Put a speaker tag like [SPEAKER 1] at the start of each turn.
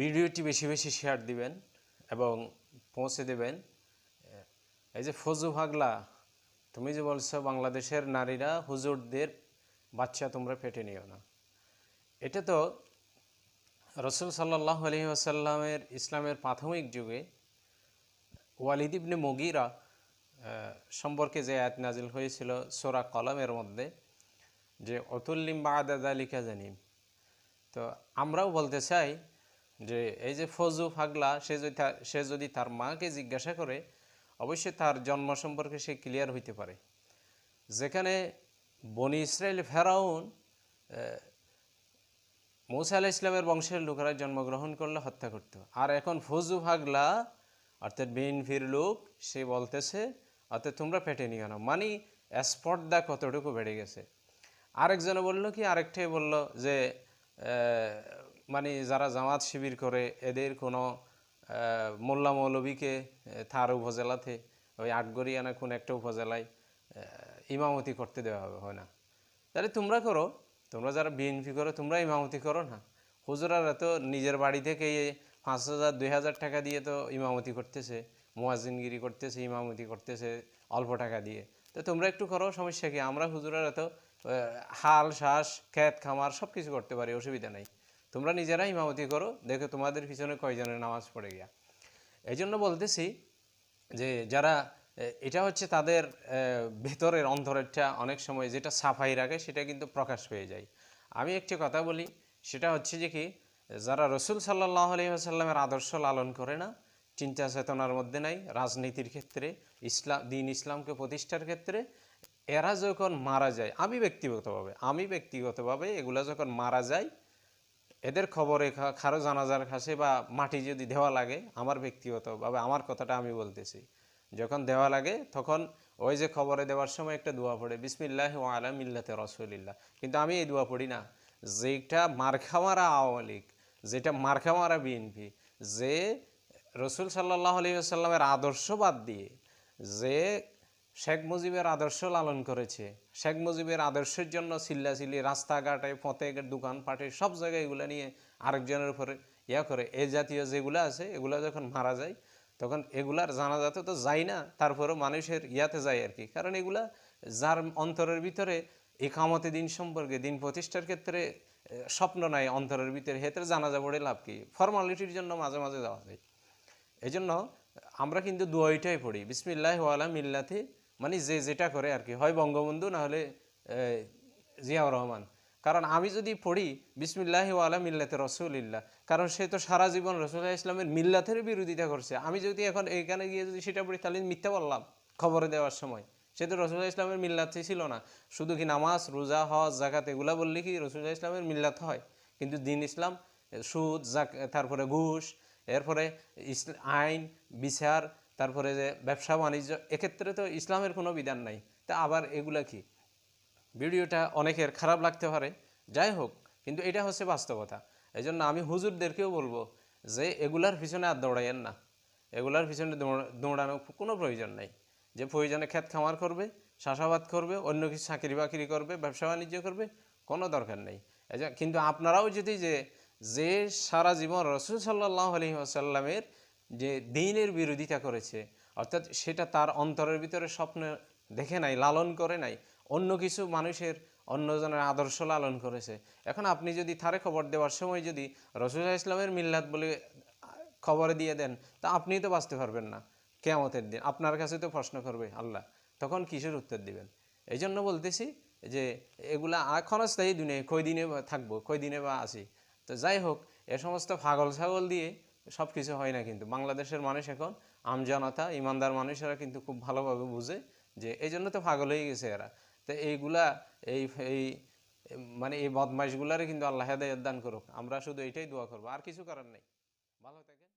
[SPEAKER 1] ভিডিওটি বেশি বেশি শেয়ার দিবেন এবং পৌঁছে দেবেন। এই যে ফজু ভাগলা, তুমি যে বলছো বাংলাদেশের নারীরা হুজুরদের বাচ্চা তোমরা পেটে নিও না। এটা তো রসুল সাল্লাহ আলহি আসাল্লামের ইসলামের প্রাথমিক যুগে ওয়ালিদ ইবনে মগিরা সম্পর্কে যে আয়াত নাজিল হয়েছিল সোরা কলমের মধ্যে, যে অতুল্লিম বা আদালিকা জানিম। তো আমরাও বলতে চাই যে এই যে ফজু ফাগলা, সে যদি সে যদি তার মাকে জিজ্ঞাসা করে, অবশ্যই তার জন্ম সম্পর্কে সে ক্লিয়ার হইতে পারে। যেখানে বনি ইসরায়েল ফেরাউন মৌসা আলাহ ইসলামের বংশের লোকেরা জন্মগ্রহণ করলে হত্যা করত। আর এখন ফজু ভাগলা অর্থাৎ বিএনপির লোক, সে বলতেছে, অর্থাৎ তোমরা পেটে নিও না। মানে স্পর্ধা কতটুকু বেড়ে গেছে। আরেকজনে বলল কি, আরেকটাই বলল যে মানে যারা জামাত শিবির করে, এদের কোনো মোল্লা মৌলবীকে তার উপজেলাতে, ওই আটগরিয়ানা কোন একটা উপজেলায় ইমামতি করতে দেওয়া হবে, হয় না? তাহলে তোমরা করো, তোমরা যারা বিএনপি করো, তোমরা ইমামতি করো না। হুজুরারা তো নিজের বাড়ি থেকে পাঁচ হাজার, দুই হাজার টাকা দিয়ে তো ইমামতি করতেছে মোয়াজিনগিরি করতেছে, ইমামতি করতেছে অল্প টাকা দিয়ে। তো তোমরা একটু করো, সমস্যা কি? আমরা হুজুরারা তো হাল, শ্বাস, ক্ষেত খামার সব কিছু করতে পারি, অসুবিধা নাই। তোমরা নিজেরা ইমামতি করো, দেখো তোমাদের পিছনে কয়জনের নামাজ পড়ে গিয়া। এই জন্য বলতেছি যে যারা এটা হচ্ছে তাদের ভেতরের অন্তরেরটা অনেক সময় যেটা সাফাই রাখে সেটা কিন্তু প্রকাশ পেয়ে যায়। আমি একটি কথা বলি, সেটা হচ্ছে যে কি, যারা রসুল সাল্লাহ আলহিহাসাল্লামের আদর্শ লালন করে না, চিন্তা চেতনার মধ্যে নাই, রাজনীতির ক্ষেত্রে ইসলাম দিন ইসলামকে প্রতিষ্ঠার ক্ষেত্রে, এরা যখন মারা যায়, আমি ব্যক্তিগতভাবে আমি ব্যক্তিগতভাবে এগুলা যখন মারা যায় এদের খবরে কারও জানাজার কাছে বা মাটি যদি দেওয়া লাগে, আমার ব্যক্তিগতভাবে আমার কথাটা আমি বলতেছি। যখন দেওয়া লাগে, তখন ওই যে খবরে দেওয়ার সময় একটা দোয়া পড়ে, বিসমিল্লাহ আলা মিল্লাতে রসুলিল্লাহ। কিন্তু আমি এই দোয়া পড়ি না। যেটা মারখামারা আওয়ামী লীগ যেটা মারখামারা বিএনপি, যে রসুল সাল্লাহ আলী আসাল্লামের আদর্শ বাদ দিয়ে, যে শেখ মুজিবের আদর্শ লালন করেছে। শেখ মুজিবের আদর্শের জন্য চিল্লাচিল্লি রাস্তাঘাটে পথে দোকানপাটে সব জায়গায় এগুলো নিয়ে আরেকজনের উপরে ইয়া করে। এ জাতীয় যেগুলো আছে, এগুলো যখন মারা যায়, তখন এগুলার জানাজাতে তো যায় না, তারপরেও মানুষের ইয়াতে যায় আর কি। কারণ এগুলা যার অন্তরের ভিতরে একামতে দিন সম্পর্কে, দিন প্রতিষ্ঠার ক্ষেত্রে স্বপ্ন নাই অন্তরের ভিতরে হেতে জানাজা পড়ে লাভ কি? ফর্মালিটির জন্য মাঝে মাঝে যাওয়া যায়। এই জন্য আমরা কিন্তু দুয়াইটাই পড়ি বিসমিল্লাহ ওয়ালা মিল্লাতে মানে যে যেটা করে আর কি। হয় বঙ্গবন্ধু না হলে এ, জিয়াউর রহমান। কারণ আমি যদি পড়ি বিসমিল্লাহ ওয়ালা মিল্লাতে রসুলিল্লাহ কারণ সে তো সারা জীবন রসুল্লাহ ইসলামের মিল্লাতের বিরোধিতা করছে। আমি যদি এখন এইখানে গিয়ে যদি সেটা পড়ি তাহলে মিথ্যা বললাম খবরে দেওয়ার সময়। সে তো রসুল্লাহ ইসলামের মিল্লাতে ছিল না। শুধু কি নামাজ রোজা হজ জাকাত এগুলা বললে কি রসুল্লাহ ইসলামের মিল্লাত হয়? কিন্তু দিন ইসলাম সুদ জাক তারপরে ঘুষ এরপরে আইন বিচার তারপরে যে ব্যবসা বাণিজ্য, এক্ষেত্রে তো ইসলামের কোনো বিধান নাই। তা আবার এগুলা কি? ভিডিওটা অনেকের খারাপ লাগতে পারে, যাই হোক, কিন্তু এটা হচ্ছে বাস্তবতা। এই জন্য আমি হুজুরদেরকেও বলব যে, এগুলার পিছনে আর দৌড়াইয়েন না। এগুলার পিছনে দৌড়- দৌড়ানো কোনো প্রয়োজন নেই। যে প্রয়োজনে ক্ষেত খামার করবে, চাষাবাদ করবে, অন্য কিছু চাকরি বাকরি করবে, ব্যবসা বাণিজ্য করবে, কোনো দরকার নেই। কিন্তু আপনারাও যদি যে যে সারা জীবন রসুল সাল্লাহ আলহি আসাল্লামের যে দিনের বিরোধিতা করেছে, অর্থাৎ সেটা তার অন্তরের ভিতরে স্বপ্ন দেখে নাই, লালন করে নাই, অন্য কিছু মানুষের, অন্যজনের আদর্শ লালন করেছে। এখন আপনি যদি থারে খবর দেওয়ার সময় যদি রসুল্লাহ ইসলামের মিল্লাত বলে খবর দিয়ে দেন, তা আপনি তো বাঁচতে পারবেন না কেয়ামতের দিন। আপনার কাছে তো প্রশ্ন করবে আল্লাহ, তখন কিসের উত্তর দিবেন? এই জন্য বলতেছি যে এগুলা ক্ষণস্থায়ী দুনিয়ায় কই দিনে থাকব কই দিনে বা আসি তো যাই হোক, এ সমস্ত পাগল ছাগল দিয়ে সব কিছু হয় না কিন্তু। বাংলাদেশের মানুষ এখন আমজনতা, ইমানদার মানুষেরা কিন্তু খুব ভালোভাবে বুঝে যে এই জন্য তো পাগল হয়ে গেছে এরা। তো এইগুলা, এই এই মানে এই বদমাইশগুলারে কিন্তু আল্লাহ হেদায়ত দান করুক। আমরা শুধু এটাই দোয়া করব। আর কিছু কারণ নেই। ভালো থাকে